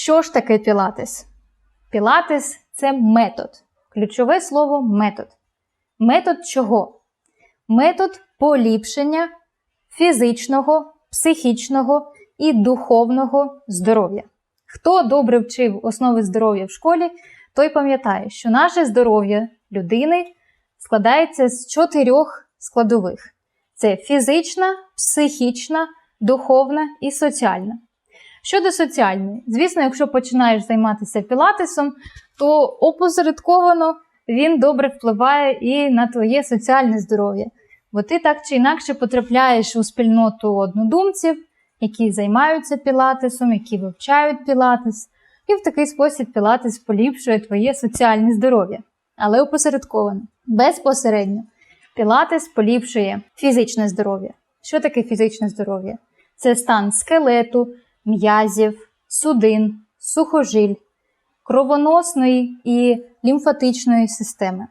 Що ж таке пілатес? Пілатес це метод. Ключове слово метод. Метод чого? Метод поліпшення фізичного, психічного і духовного здоров'я. Хто добре вчив основи здоров'я в школі, той пам'ятає, що наше здоров'я людини складається з чотирьох складових: це фізична, психічна, духовна і соціальна. Щодо соціальної, звісно, якщо починаєш займатися пілатесом, то опосередковано він добре впливає і на твоє соціальне здоров'я. Бо ти так чи інакше потрапляєш у спільноту однодумців, які займаються пілатесом, які вивчають пілатес, і в такий спосіб пілатес поліпшує твоє соціальне здоров'я. Але опосередковано, безпосередньо. Пілатес поліпшує фізичне здоров'я. Що таке фізичне здоров'я? Це стан скелету, м'язів, судин, сухожиль, кровоносної і лімфатичної системи.